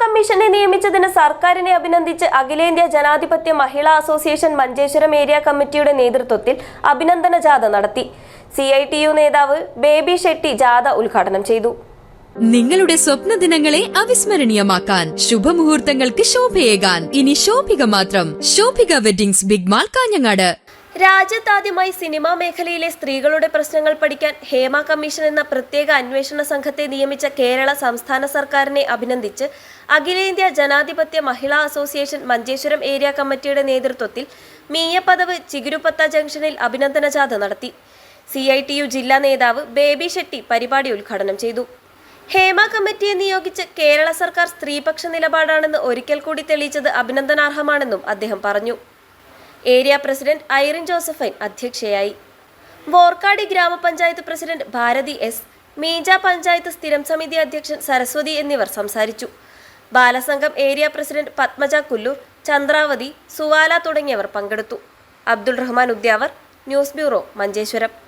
കമ്മീഷനെ നിയമിച്ചതിന് സർക്കാരിനെ അഭിനന്ദിച്ച് അഖിലേന്ത്യാ ജനാധിപത്യ മഹിളാ അസോസിയേഷൻ മഞ്ചേശ്വരം ഏരിയ കമ്മിറ്റിയുടെ നേതൃത്വത്തിൽ അഭിനന്ദന ജാഥ നടത്തി. സി ഐ ടി യു നേതാവ് ബേബി ഷെട്ടി ജാഥ ഉദ്ഘാടനം ചെയ്തു. നിങ്ങളുടെ സ്വപ്ന ദിനങ്ങളെ അവിസ്മരണീയമാക്കാൻ ശുഭമുഹൂർത്തങ്ങൾക്ക് ശോഭയേകാൻ. ഇനി ശോഭിക മാത്രം. Shobhika weddings big mall Kanhangad. രാജ്യത്താദ്യമായി cinema മേഖലയിലെ സ്ത്രീകളുടെ പ്രശ്നങ്ങൾ പഠിക്കാൻ ഹേമ കമ്മീഷൻ എന്ന പ്രത്യേക അന്വേഷണ സംഘത്തെ നിയമിച്ച കേരള സംസ്ഥാന സർക്കാരിനെ അഭിനന്ദിച്ച് അഖിലേന്ത്യാ ജനാധിപത്യ മഹിളാ അസോസിയേഷൻ മഞ്ചേശ്വരം ഏരിയ കമ്മിറ്റിയുടെ നേതൃത്വത്തിൽ മീയപ്പതവ് ചിഗുരുപ്പത്ത ജംഗ്ഷനിൽ അഭിനന്ദന ജാഥ നടത്തി. സി ഐ ടി യു ജില്ലാ നേതാവ് ബേബി ഷെട്ടി പരിപാടി ഉദ്ഘാടനം ചെയ്തു. ഹേമ കമ്മിറ്റിയെ നിയോഗിച്ച് കേരള സർക്കാർ സ്ത്രീപക്ഷ നിലപാടാണെന്ന് ഒരിക്കൽ കൂടി തെളിയിച്ചത് അഭിനന്ദനാർഹമാണെന്നും അദ്ദേഹം പറഞ്ഞു. ഏരിയ പ്രസിഡന്റ് ഐറിൻ ജോസഫൈൻ അധ്യക്ഷയായി. വോർക്കാടി ഗ്രാമപഞ്ചായത്ത് പ്രസിഡന്റ് ഭാരതി എസ് മീജ പഞ്ചായത്ത് സ്ഥിരം സമിതി അധ്യക്ഷൻ സരസ്വതി എന്നിവർ സംസാരിച്ചു. ബാലസംഘം ഏരിയ പ്രസിഡന്റ് പത്മജ കുല്ലൂർ ചന്ദ്രാവതി സുവാല തുടങ്ങിയവർ പങ്കെടുത്തു. Abdul Rahman Udyavar news bureau Manjeshwaram.